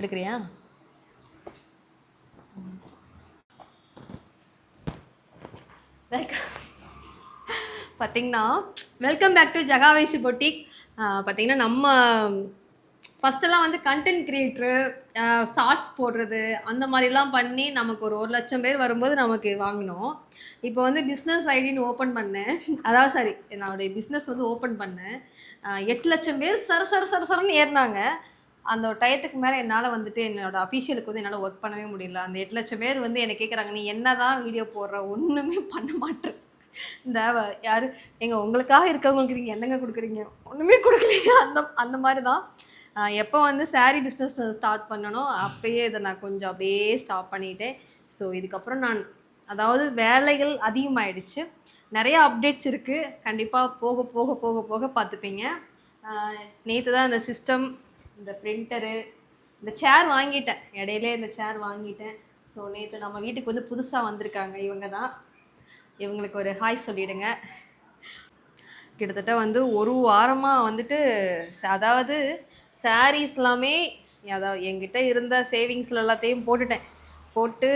எடுக்கிறியா? Welcome பார்த்தீங்கன்னா welcome back to ஜகாவேஷி boutique பார்த்தீங்கன்னா நம்ம ஃபஸ்ட்டெல்லாம் வந்து கண்டென்ட் கிரியேட்ரு ஷார்ட்ஸ் போடுறது அந்த மாதிரிலாம் பண்ணி நமக்கு ஒரு ஒரு லட்சம் பேர் வரும்போது நமக்கு வாங்கினோம். இப்போ வந்து பிஸ்னஸ் ஐடின்னு ஓப்பன் பண்ணேன். அதாவது சாரி என்னுடைய பிஸ்னஸ் வந்து ஓப்பன் பண்ணேன். எட்டு லட்சம் பேர் சர சர சர சரன்னு ஏறினாங்க. அந்த ஒரு டயத்துக்கு மேலே என்னால் வந்துட்டு என்னோட அஃபிஷியலுக்கு வந்து என்னால் ஒர்க் பண்ணவே முடியல. அந்த எட்டு லட்சம் பேர் வந்து என்னை கேட்குறாங்க நீ என்ன தான் வீடியோ போடுற? ஒன்றுமே பண்ண மாட்டேன். இந்த யார்? யாரு உங்களுக்காக இருக்கவங்களுக்கு நீங்கள் என்னங்க கொடுக்குறீங்க? ஒன்றுமே கொடுக்கலையா? அந்த அந்த மாதிரி தான் எப்போ வந்து சாரீ பிஸ்னஸ் ஸ்டார்ட் பண்ணனோ அப்பயே இதை நான் கொஞ்சம் அப்படியே ஸ்டாப் பண்ணிட்டேன். ஸோ இதுக்கப்புறம் நான் அதாவது வேலைகள் அதிகமாகிடுச்சு நிறைய அப்டேட்ஸ் இருக்குது கண்டிப்பாக போக போக போக போக பார்த்துப்பீங்க. நேற்று தான் இந்த சிஸ்டம் இந்த பிரிண்டரு இந்த சேர் வாங்கிட்டேன். இடையிலே இந்த சேர் வாங்கிட்டேன். ஸோ நேற்று நம்ம வீட்டுக்கு வந்து புதுசாக வந்திருக்காங்க. இவங்க தான். இவங்களுக்கு ஒரு ஹாய் சொல்லிடுங்க. கிட்டத்தட்ட வந்து ஒரு வாரமாக வந்துட்டு அதாவது சாரீஸ் எல்லாமே அதாவது என்கிட்ட இருந்த சேவிங்ஸில் எல்லாத்தையும் போட்டுட்டேன். போட்டு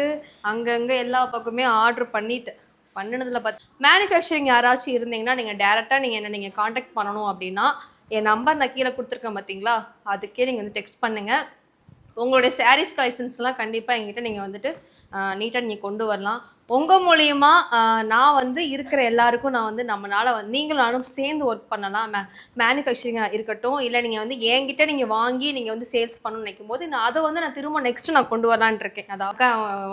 அங்கங்கே எல்லா பக்கமே ஆர்டர் பண்ணிட்டேன் பண்ணினதில் பார்த்து மேனுஃபேக்சரிங் யாராச்சும் இருந்தீங்கன்னா நீங்கள் டேரெக்டாக நீங்கள் என்ன நீங்கள் காண்டாக்ட் பண்ணணும் அப்படின்னா என் நம்பர் நான் கீழே கொடுத்துருக்கேன் பார்த்தீங்களா அதுக்கே நீங்கள் வந்து டெக்ஸ்ட் பண்ணுங்கள் உங்களுடைய சாரீஸ் கலெக்ஷன்ஸ்லாம் கண்டிப்பாக எங்கிட்ட நீங்கள் வந்துட்டு நீட்டாக நீங்கள் கொண்டு வரலாம். உங்கள் மூலியமா நான் வந்து இருக்கிற எல்லாருக்கும் நான் வந்து நம்மளால் வந்து நீங்களும் நானும் சேர்ந்து ஒர்க் பண்ணலாம். மே மேனுஃபேக்சரிங்காக இருக்கட்டும் இல்லை நீங்கள் வந்து என்கிட்ட நீங்கள் வாங்கி நீங்கள் வந்து சேல்ஸ் பண்ணணும்னு நினைக்கும் போது நான் அதை வந்து நான் திரும்ப நெக்ஸ்ட்டு நான் கொண்டு வரலான்னு இருக்கேன். அதாவது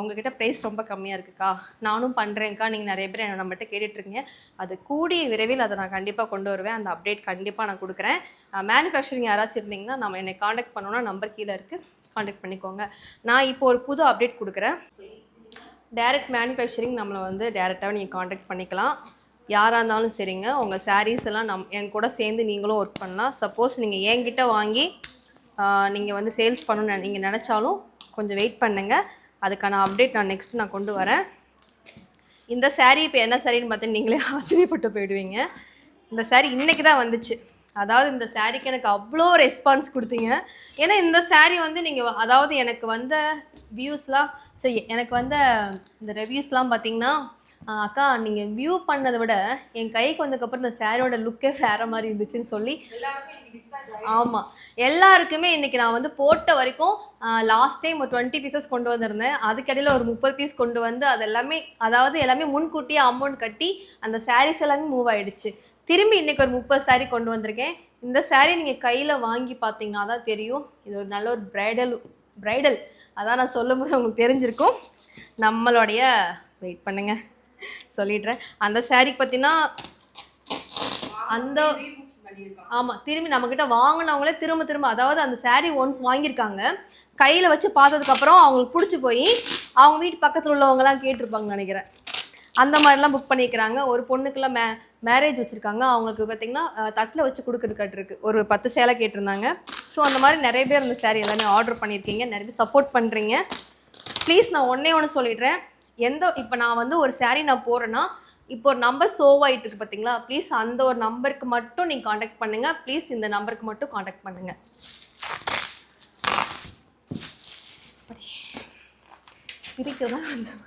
உங்ககிட்ட ப்ரைஸ் ரொம்ப கம்மியாக இருக்குக்கா. நானும் பண்ணுறேன்க்கா நீங்கள் நிறைய பேர் என்ன நம்மகிட்ட கேட்டுட்ருக்கீங்க. அது கூடிய விரைவில் அதை நான் கண்டிப்பாக கொண்டு வருவேன். அந்த அப்டேட் கண்டிப்பாக நான் கொடுக்குறேன். மேனுஃபேக்சரிங் யாராச்சும் இருந்தீங்கன்னா நம்ம என்னை காண்டாக்ட் பண்ணோன்னா நம்பர் கீழே இருக்குது காண்டாக்ட் பண்ணிக்கோங்க. நான் இப்போ ஒரு புது அப்டேட் கொடுக்குறேன். டைரக்ட் மேனுஃபேக்சரிங் நம்மளை வந்து டேரெக்டாக நீங்கள் காண்டாக்ட் பண்ணிக்கலாம். யாராக இருந்தாலும் சரிங்க. உங்கள் சாரீஸ் எல்லாம் நம் என் கூட சேர்ந்து நீங்களும் ஒர்க் பண்ணலாம். சப்போஸ் நீங்கள் என்கிட்ட வாங்கி நீங்கள் வந்து சேல்ஸ் பண்ணணும்னு நீங்கள் நினச்சாலும் கொஞ்சம் வெயிட் பண்ணுங்கள் அதுக்கான அப்டேட் நான் நெக்ஸ்ட் நான் கொண்டு வரேன். இந்த சாரீ இப்போ என்ன சாரின்னு பார்த்து நீங்களே ஆச்சரியப்பட்டு போயிடுவீங்க. இந்த சாரீ இன்றைக்கி தான் வந்துச்சு. அதாவது இந்த சாரீக்கு எனக்கு அவ்வளோ ரெஸ்பான்ஸ் கொடுத்தீங்க. ஏன்னா இந்த saree வந்து நீங்கள் அதாவது எனக்கு வந்த வியூஸ்லாம் சரி எனக்கு வந்த இந்த ரிவ்யூஸ்லாம் பார்த்தீங்கன்னா அக்கா நீங்கள் வியூ பண்ணதை விட என் கைக்கு வந்ததுக்கப்புறம் இந்த சாரியோட லுக்கே வேற மாதிரி இருந்துச்சுன்னு சொல்லி. ஆமாம் எல்லாருக்குமே இன்னைக்கு நான் வந்து போட்ட வரைக்கும் லாஸ்ட் டைம் ஒரு டுவெண்ட்டி பீசஸ் கொண்டு வந்திருந்தேன். அதுக்கடையில் ஒரு முப்பது பீஸ் கொண்டு வந்து அது எல்லாமே அதாவது எல்லாமே முன்கூட்டியே அமௌண்ட் கட்டி அந்த சாரீஸ் எல்லாமே மூவ் ஆயிடுச்சு. திரும்பி இன்னைக்கு ஒரு முப்பது சாரீ கொண்டு வந்திருக்கேன். இந்த சாரீ நீங்கள் கையில் வாங்கி பார்த்தீங்கன்னா தான் தெரியும். இது ஒரு நல்ல ஒரு பிரைடல் பிரைடல் அதான் நான் சொல்லும்போது உங்களுக்கு தெரிஞ்சிருக்கும். நம்மளுடைய வெயிட் பண்ணுங்க. சொல்லிடுறேன். அந்த சாரீக்கு பார்த்தீங்கன்னா அந்த ஆமாம் திரும்பி நம்மக்கிட்ட வாங்கினவங்களே திரும்ப திரும்ப அதாவது அந்த சாரீ ஒன்ஸ் வாங்கியிருக்காங்க. கையில் வச்சு பார்த்ததுக்கப்புறம் அவங்களுக்கு பிடிச்சி போய் அவங்க வீட்டு பக்கத்தில் உள்ளவங்கலாம் கேட்டிருப்பாங்கன்னு நினைக்கிறேன். அந்த மாதிரிலாம் புக் பண்ணிக்கிறாங்க ஒரு பொண்ணுக்கெல்லாம் மே மேரேஜ் வச்சுருக்காங்க. அவங்களுக்கு பார்த்திங்கன்னா தட்டில் வச்சு கொடுக்குறது கட்டிருக்கு ஒரு பத்து சேலை கேட்டிருந்தாங்க. ஸோ அந்த மாதிரி நிறைய பேர் இந்த சேரீ எல்லாமே ஆர்டர் பண்ணியிருக்கீங்க. நிறைய பேர் சப்போர்ட் பண்ணுறீங்க ப்ளீஸ் நான் ஒன்றே ஒன்று சொல்லிடுறேன். எந்த இப்போ நான் வந்து ஒரு சேரீ நான் போடுறேன்னா இப்போ ஒரு நம்பர் சோவ் ஆகிட்டு இருக்கு பார்த்தீங்களா ப்ளீஸ் அந்த ஒரு நம்பருக்கு மட்டும் நீங்கள் காண்டாக்ட் பண்ணுங்கள் ப்ளீஸ் இந்த நம்பருக்கு மட்டும் காண்டாக்ட் பண்ணுங்கள் பிரிக்கிறதா கொஞ்சம்